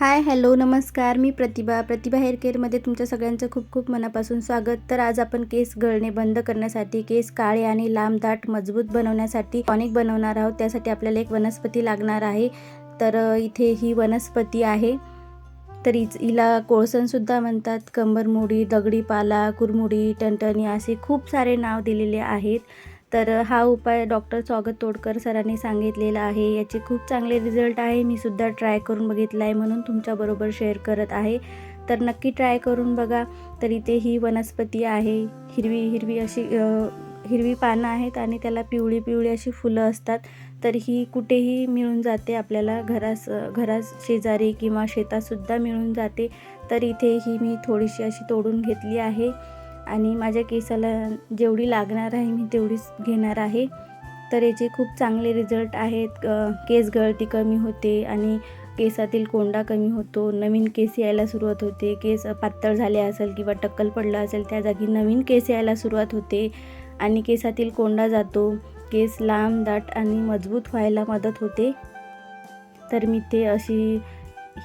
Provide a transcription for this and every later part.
Hi hello नमस्कार. मी प्रतिभा. प्रतिभा hair केअरमध्ये तुमच्या सगळ्यांचं खूप खूप मनापासून स्वागत. तर आज आपण केस गळणे बंद करण्यासाठी केस काळे आणि लांब दाट मजबूत बनवण्यासाठी टॉनिक बनवणार आहोत. त्यासाठी आपल्याला एक वनस्पती लागणार आहे. तर इथे ही वनस्पती आहे. तर हिच हिला कोळसणसुद्धा म्हणतात. कंबरमुडी दगडी पाला कुरमुडी टणटणी असे खूप सारे नाव दिलेले आहेत. तर हा उपाय डॉक्टर स्वागत तोडकर सरांनी सांगितलेला आहे. याचे खूप चांगले रिझल्ट आहे. मी सुद्धा ट्राय करून बघितला आहे म्हणून तुमच्याबरोबर शेअर करत आहे. तर नक्की ट्राय करून बघा. तर इथे ही वनस्पती आहे. हिरवी हिरवी अशी हिरवी पानं आहेत आणि त्याला पिवळी पिवळी अशी फुलं असतात. तर ही कुठेही मिळून जाते. आपल्याला घरास घरास शेजारी किंवा शेतातसुद्धा मिळून जाते. तर इथे ही मी थोडीशी अशी तोडून घेतली आहे. आणि माझ्या केसाला जेवढी लागणार आहे मी तेवढीच घेणार आहे. तर याचे खूप चांगले रिझल्ट आहेत. केस गळती कमी होते आणि केसातील कोंडा कमी होतो. नवीन केस यायला सुरुवात होते. केस पातळ झाले असेल किंवा टक्कल पडलं असेल त्या जागी नवीन केस यायला सुरुवात होते आणि केसातील कोंडा जातो. केस लांब दाट आणि मजबूत व्हायला मदत होते. तर मी ते अशी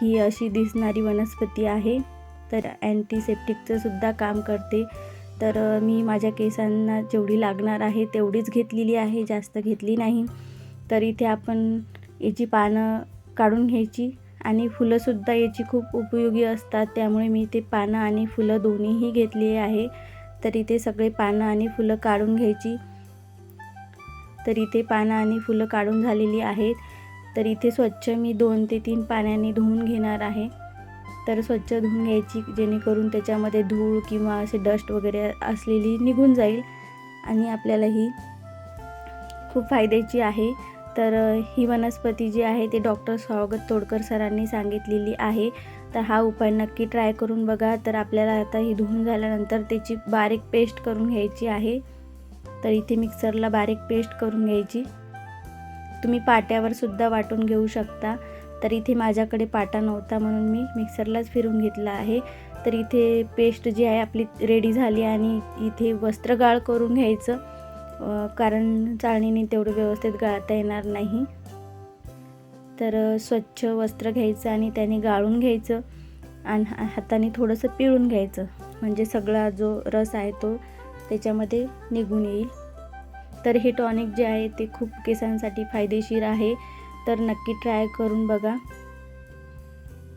ही अशी दिसणारी वनस्पती आहे. तर अँटीसेप्टिकचं सुद्धा काम करते. तर मी माझ्या केसांना जेवढी लागणार आहे तेवढीच घेतलेली आहे जास्त घेतली नाही. तर इथे आपण याची पानं काढून घ्यायची आणि फुलंसुद्धा याची खूप उपयोगी असतात. त्यामुळे मी ते पानं आणि फुलं दोन्हीही घेतली आहे. तर इथे सगळे पानं आणि फुलं काढून घ्यायची. तर इथे पानं आणि फुलं काढून झालेली आहेत. तर इथे स्वच्छ मी दोन ते तीन पाण्याने धुवून घेणार आहे. तर स्वच्छ धुवून घ्यायची जेणेकरून त्याच्यामध्ये धूळ किंवा असे डस्ट वगैरे असलेली निघून जाईल. आणि आपल्याला ही खूप फायद्याची आहे. तर ही वनस्पती जी आहे ते डॉक्टर स्वागत तोडकर सरांनी सांगितलेली आहे. तर हा उपाय नक्की ट्राय करून बघा. तर आपल्याला आता ही धुवून झाल्यानंतर त्याची बारीक पेस्ट करून घ्यायची आहे. तर इथे मिक्सरला बारीक पेस्ट करून घ्यायची. तुम्ही पाट्यावर सुद्धा वाटून घेऊ शकता. तर इथे माझ्याकडे पाटा नव्हता म्हणून मी मिक्सरलाच फिरून घेतला आहे. तर इथे पेस्ट जी आहे आपली रेडी झाली आणि इथे वस्त्रगाळ करून घ्यायचं. कारण चाळणीने तेवढं व्यवस्थित गाळता येणार नाही. तर स्वच्छ वस्त्र घ्यायचं आणि त्याने गाळून घ्यायचं आणि हा- हाताने थोडंसं पिळून घ्यायचं. म्हणजे सगळा जो रस आहे तो त्याच्यामध्ये निघून येईल. तर हे टॉनिक जे आहे ते खूप केसांसाठी फायदेशीर आहे. तर नक्की ट्राय करून बघा.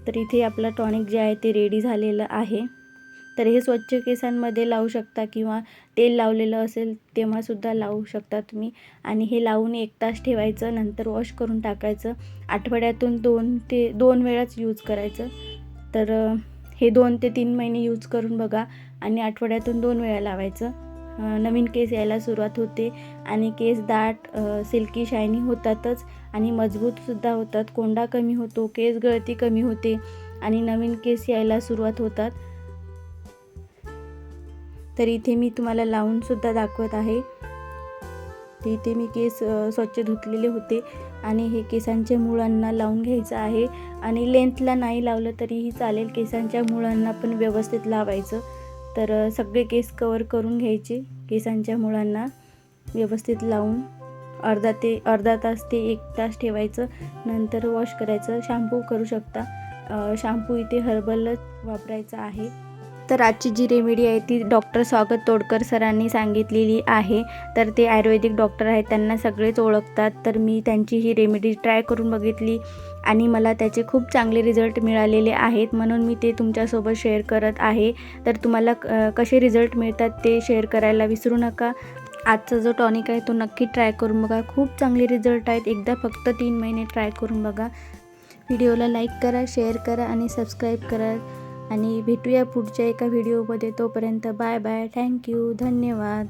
तर इथे आपलं टॉनिक जे आहे ते रेडी झालेलं आहे. तर हे स्वच्छ केसांमध्ये लावू शकता किंवा तेल लावलेलं असेल तेव्हासुद्धा लावू शकता तुम्ही. आणि हे लावून एक तास ठेवायचं नंतर वॉश करून टाकायचं. आठवड्यातून दोन ते दोन वेळाच यूज करायचं. तर हे दोन ते तीन महिने यूज करून बघा आणि आठवड्यातून दोन वेळा लावायचं. नवीन केस यायला सुरुवात होते आणि केस दाट सिल्की शायनी होतातच आणि मजबूतसुद्धा होतात. कोंडा कमी होतो केस गळती कमी होते आणि नवीन केस यायला सुरुवात होतात. तर इथे मी तुम्हाला लावूनसुद्धा दाखवत आहे. तर इथे मी केस स्वच्छ धुतलेले होते आणि हे केसांच्या मुळांना लावून घ्यायचं आहे आणि लेंथला नाही लावलं तरीही चालेल. केसांच्या मुळांना पण व्यवस्थित लावायचं. तर सगळे केस कवर करून घ्यायचे केसांच्या मुळांना व्यवस्थित लावून. अर्धा ते अर्धा तास ते एक तास ठेवायचं नंतर वॉश करायचं. शॅम्पू करू शकता. शॅम्पू इथे हर्बलच वापरायचा आहे. तर आजची जी रेमेडी आहे ती डॉक्टर स्वागत तोडकर सरांनी सांगितलेली आहे. तर ते आयुर्वेदिक डॉक्टर आहेत त्यांना सगळेच ओळखतात. तर मी त्यांची ही रेमेडी ट्राय करून बघितली आणि मला त्याचे खूप चांगले रिझल्ट मिळालेले आहेत. म्हणून मी ते तुमच्यासोबत शेअर करत आहे. तर तुम्हाला कसे रिझल्ट मिळतात ते शेअर करायला विसरू नका. आजचा जो टॉनिक आहे तो नक्की ट्राय करून बघा. खूप चांगले रिझल्ट आहेत. एकदा फक्त तीन महिने ट्राय करून बघा. व्हिडिओला लाईक करा शेअर करा आणि सबस्क्राईब करा. आणि भेटूया पुढच्या एका व्हिडिओमध्ये तोपर्यंत बाय बाय थँक्यू धन्यवाद.